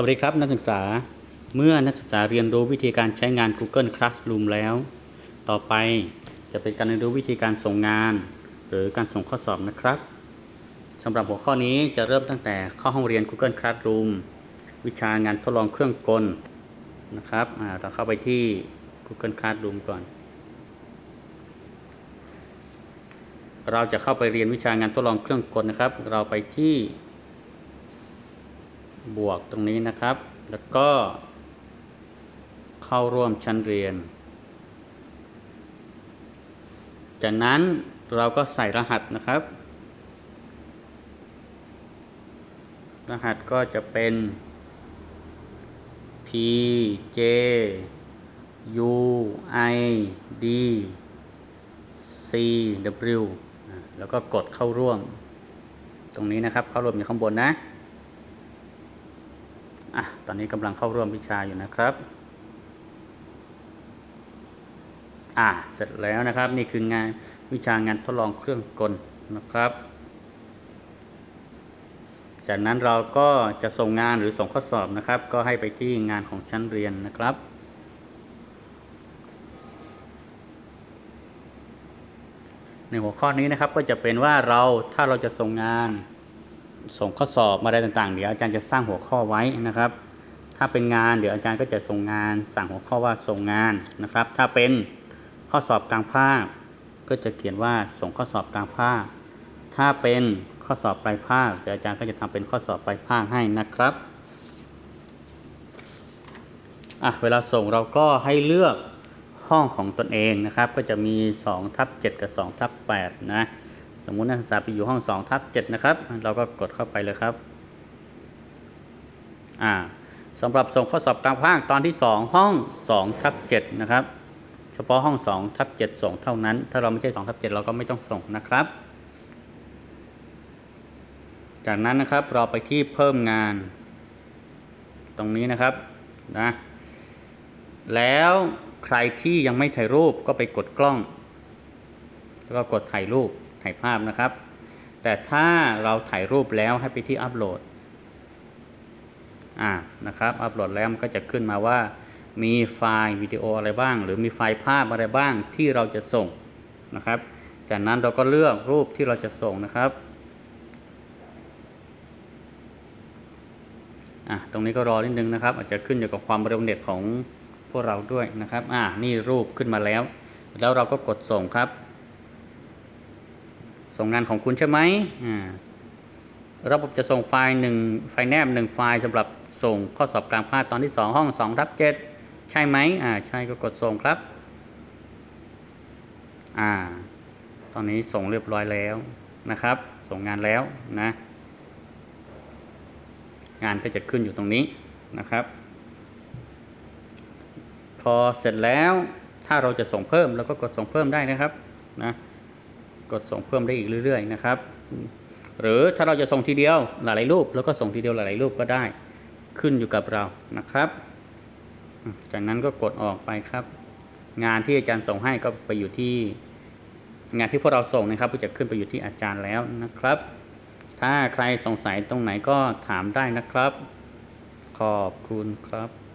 สวัสดีครับนักศึกษา เมื่อนักศึกษาเรียนรู้วิธีการใช้งาน Google Classroom แล้ว ต่อไปจะเป็นการเรียนรู้วิธีการส่งงาน หรือการส่งข้อสอบนะครับสำหรับหัวข้อนี้จะเริ่มตั้งแต่เข้าห้องเรียน Google Classroom วิชางานทดลองเครื่องกลนะครับเราเข้าไปที่ Google Classroom ก่อน เราจะเข้าไปเรียนวิชางานทดลองเครื่องกลนะครับ เราไปที่ บวกตรงนี้นะครับ แล้วก็เข้าร่วมชั้นเรียน จากนั้นเราก็ใส่รหัสนะครับ รหัสก็จะเป็น P J U I D C W แล้วก็กดเข้าร่วม ตรงนี้นะครับ เข้าร่วมอยู่ข้างบนนะ อะตอนนี้กำลังเข้าร่วมวิชาอยู่นะครับ อะเสร็จแล้วนะครับ นี่คืองานวิชางานทดลองเครื่องกลนะครับ จากนั้นเราก็จะส่งงานหรือส่งข้อสอบนะครับ ก็ให้ไปที่งานของชั้นเรียนนะครับในหัวข้อนี้นะครับก็จะเป็นว่าเราถ้าเราจะส่งงาน ส่งข้อสอบมาอะไรต่างๆ เดี๋ยวอาจารย์จะสร้างหัวข้อไว้นะครับ ถ้าเป็นงานเดี๋ยวอาจารย์ก็จะส่งงานสั่งหัวข้อว่าส่งงานนะครับ ถ้าเป็นข้อสอบกลางภาค ก็จะเขียนว่าส่งข้อสอบกลางภาค ถ้าเป็นข้อสอบปลายภาคเดี๋ยวอาจารย์ก็จะทำเป็นข้อสอบปลายภาคให้นะครับอะเวลาส่งเราก็ให้เลือกห้องของตนเองนะครับ ก็จะมี2ทับ7กับ2ทับ8นะ มมุตินักศึกษาไปอยู่ห้อง2ทับ7นะครับ เราก็กดเข้าไปเลยครับอ่าสำหรับส่งข้อสอบกลางภาคตอนที่ 2 ห้อง2ทับ7นะครับ เฉพาะห้อง2ทับ7ส่งเท่านั้น ถ้าเราไม่ใช่2ทับ7เราก็ไม่ต้องส่งนะครับ จากนั้นนะครับเราไปที่เพิ่มงาน ตรงนี้นะครับนะแล้วใครที่ยังไม่ถ่ายรูปก็ไปกดกล้อง แล้วก็กดถ่ายรูป ถ่ายภาพนะครับ แต่ถ้าเราถ่ายรูปแล้วให้ไปที่อัปโหลดอ่านะครับ อัปโหลดแล้วมันก็จะขึ้นมาว่ามีไฟล์วิดีโออะไรบ้าง หรือมีไฟล์ภาพอะไรบ้างที่เราจะส่งนะครับ จากนั้นเราก็เลือกรูปที่เราจะส่งนะครับอะตรงนี้ก็รอนิดนึงนะครับ อาจจะขึ้นอยู่กับความเร็วเน็ตของพวกเราด้วยนะครับ อ่านี่รูปขึ้นมาแล้ว แล้วเราก็กดส่งครับ ส่งงานของคุณใช่ไหมอ่าระบบจะส่งไฟล์หนึ่งไฟล์แนบหนึ่งไฟล์สำหรับส่งข้อสอบกลางภาคตอนที่ 2 ห้อง 2 ทับ 7 ใช่ไหมอ่าใช่ก็กดส่งครับอ่าตอนนี้ส่งเรียบร้อยแล้วนะครับ ส่งงานแล้วนะ งานก็จะขึ้นอยู่ตรงนี้นะครับ พอเสร็จแล้วถ้าเราจะส่งเพิ่มเราก็กดส่งเพิ่มได้นะครับนะ กดส่งเพิ่มได้อีกเรื่อยๆนะครับ หรือถ้าเราจะส่งทีเดียวหลายๆรูป แล้วก็ส่งทีเดียวหลายๆรูปก็ได้ ขึ้นอยู่กับเรานะครับ จากนั้นก็กดออกไปครับ งานที่อาจารย์ส่งให้ก็ไปอยู่ที่ งานที่พวกเราส่งนะครับก็จะขึ้นไปอยู่ที่อาจารย์แล้วนะครับ ถ้าใครสงสัยตรงไหนก็ถามได้นะครับ ขอบคุณครับ